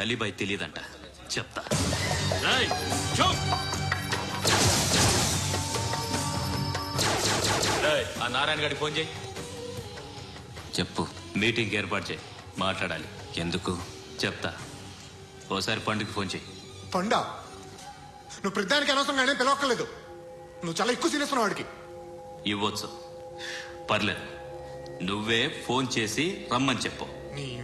గలీబాయ్ తెలియదంట చెప్తా. ఆ నారాయణ గారికి ఫోన్ చేయి. చెప్పు. మీటింగ్ ఏర్పాటు చేయి. మాట్లాడాలి. ఎందుకు? చెప్తా. ఓసారి పండుగ ఫోన్ చేయి. పండా? నువ్వు ప్రతిదానికి అనవసరంగానే పిలవక్కర్లేదు. నువ్వు చాలా ఎక్కువ సీరియస్ వాడికి ఇవ్వచ్చు. పర్లేదు. నువ్వే ఫోన్ చేసి రమ్మని చెప్పు. నీ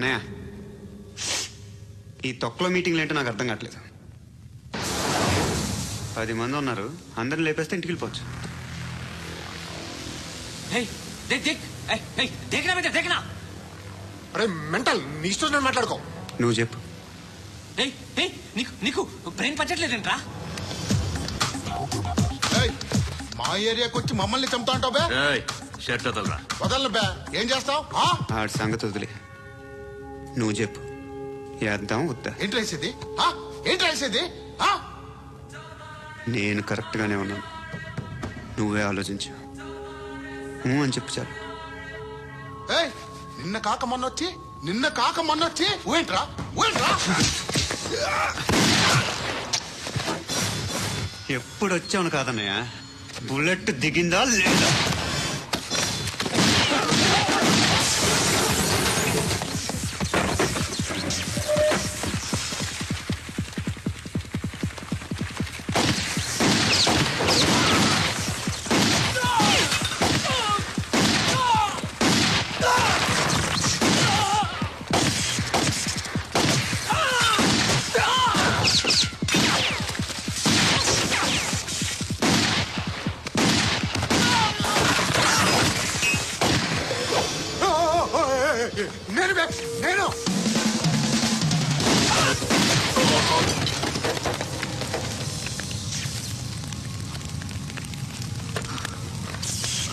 అనయ్య ఈ తొక్కలో మీటింగ్లు ఏంటో నాకు అర్థం కావట్లేదు. పది మంది ఉన్నారు అందరిని లేపేస్తే ఇంటికి వెళ్ళిపోవచ్చు. అరే మెంటల్ నీ ఇష్టం నేను మాట్లాడుకో. నువ్వు చెప్పు. ఏయ్, ఏయ్, నీకు నీకు బ్రెయిన్ పచ్చట్లేదంట్రా ఏయ్ మా ఏరియాకి వచ్చి మమ్మల్ని చంపుతా అంటావు బే? షర్ట్ వదలరా. వదలను బే. ఏం చేస్తావు? ఆడి సంగతి వదిలే. నువ్వు చెప్పు. వేద్దాం వద్దా? ఏంటి రాసేది? ఏంటి రాసేది? నేను కరెక్ట్గానే ఉన్నాను. నువ్వే ఆలోచించు. అని చెప్పు చాలు. ఏయ్ నిన్న కాక మొన్న వచ్చి నిన్న కాక మొన్న వచ్చి ఊయంట్రా ఊయంట్రా ఎప్పుడు వచ్చావును కాదన్నయ్య? బుల్లెట్ దిగిందా లేదా?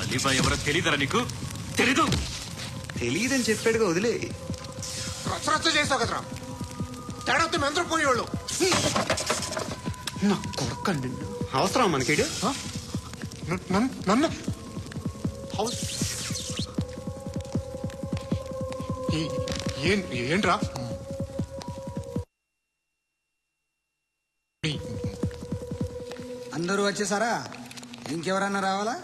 అలీబాయ్ ఎవరో తెలియదరా నీకు? తెలీదు. తెలియదని చెప్పాడుగా వదిలే. రచ్చ రచ్చ చేస్తావు కదరా. తేడా మెంతరం పోయేవాళ్ళు. నా కొడుకు నిన్ను. అవసరం? న- నన్ను. హౌస్ ఏంట్రా? అందరూ వచ్చేసారా? ఇంకెవరన్నా రావాలా?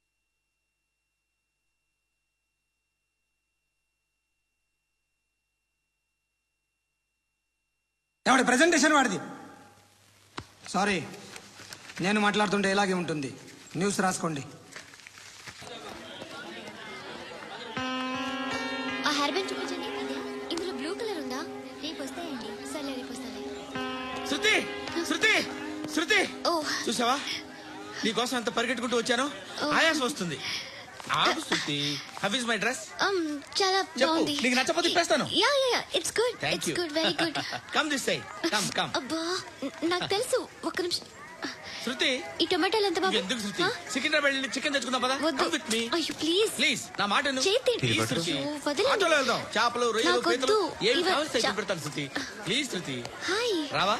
ఎవడి ప్రెజెంటేషన్ వాడిది? సారీ నేను మాట్లాడుతుంటే ఇలాగే ఉంటుంది. న్యూస్ రాసుకోండి. ఆ హెయిర్ బ్యాండ్ చూపించండి ఇందులో బ్లూ కలర్ ఉందా? రేపు వస్తాయండి. సర్లే రేపు వస్తాలే. శృతి! శృతి! శృతి! ఓ. చూసావా? నీకోసం ఎంత పరిగెట్టుకుంటూ వచ్చాను? ఆయాసం వస్తుంది. ఆగు Shruti how is my dress um చాలా. బాగుంది. నీకు నచ్చకపోతే తిప్పేస్తాను. Yeah yeah yeah it's good thank it's good very good come this side come come అబ్బా నాకు తెలుసు. ఒక్క నిమిషం. శృతి ఈ టొమాటోలు ఎంత బాబు? ఎందుకు శృతి? సికింద్రాబాద్ వెళ్ళి చికెన్ తెచ్చుకుందాం పదా? కమ్ విత్ మీ అయ్యో ప్లీజ్ ప్లీజ్ నా మాట విను. చేతి శృతి. ఆటోలో వెళ్దాం. చేపలు రొయ్యలు. పీతలు ఇవ- కావాలి చా- పెడతాను శృతి. Please Shruti. హాయ్. రావా?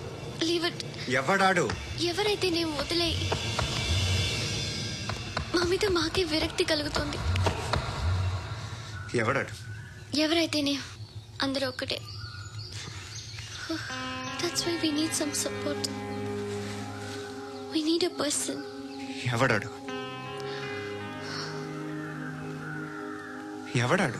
లీవ్ ఇట్ ఎవడాడు? ఎవరైతే నేను వదిలే మా మీద మాకే విరక్తి కలుగుతుంది. ఎవడాడు? ఎవరైతేనే అందరూ ఒక్కటే. That's why we need some support we need a person ఎవడాడు? ఎవడాడు?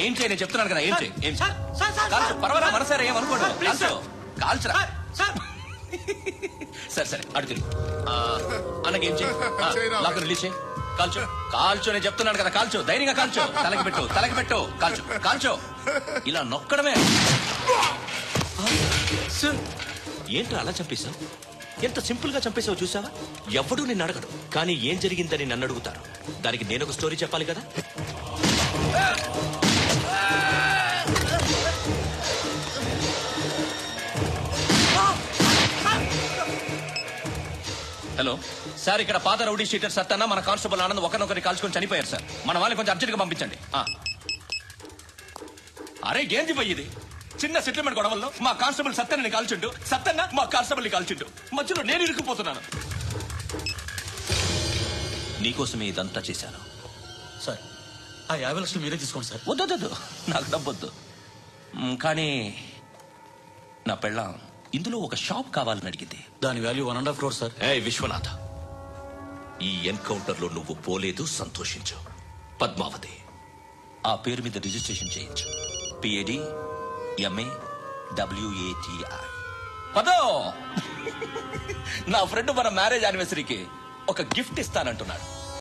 ఏం చేయి? నేను చెప్తున్నాను కదా ఏం చేయి? ఏం సార్, సార్, సార్, కాల్చు. పర్వాలా మనసారా కాల్చు. కాల్చురా? సార్ సరే. సరే అడుగుని అన్నకేం చేయి. లాక్ రిలీజ్ చేయి. కాల్చు. కాల్చు నేను చెప్తున్నాను కదా కాల్చు. ధైర్యంగా కాల్చు. తలకి పెట్టు తలకి పెట్టు. కాల్చు కాల్చు. ఇలా నొక్కడమే. సార్, ఏంట్రా అలా చంపేశావు? ఎంత సింపుల్గా చంపేశావు చూసావా? ఎవడూ నిన్ను అడగడు. కానీ ఏం జరిగిందని నన్ను అడుగుతారు. దానికి నేను ఒక స్టోరీ చెప్పాలి కదా? హలో. సార్ ఇక్కడ పాత రౌడీ షీటర్ సత్తన్న మన కానిస్టేబుల్ ఆనంద్ ఒకరినొకరి కాల్చుకొని చనిపోయారు సార్. మన వాళ్ళని కొంచెం అర్జెంట్గా పంపించండి. అరే ఏంది పోయి ఇది? చిన్న సెటిల్మెంట్ గొడవల్లో మా కానిస్టేబుల్ సత్యని కాల్చిండు సత్యన్న మా కానిస్టేబుల్ని కాల్చిండు. మధ్యలో నేను ఇరుక్కుపోతున్నాను. నీకోసమే ఇదంతా చేశాను. సార్ ఆ యాభై లక్షలు మీరే తీసుకోండి సార్. వద్దొద్దు నాకు డబ్బొద్దు. కానీ నా పెళ్ళాం ఇందులో ఒక షాప్ కావాలని అడిగింది. దాని value one and half crore sir. A Vishwanath. ఈ ఎన్కౌంటర్లో నువ్వు పోలేదు సంతోషించు. పద్మావతి. ఆ పేరు మీద రిజిస్ట్రేషన్ చేయించు. పిఏడి ఎంఏ డబ్ల్యూఏటిఐ పదో! నా ఫ్రెండ్ మన మ్యారేజ్ యానివర్సరీకి ఒక గిఫ్ట్ ఇస్తానంటున్నాడు.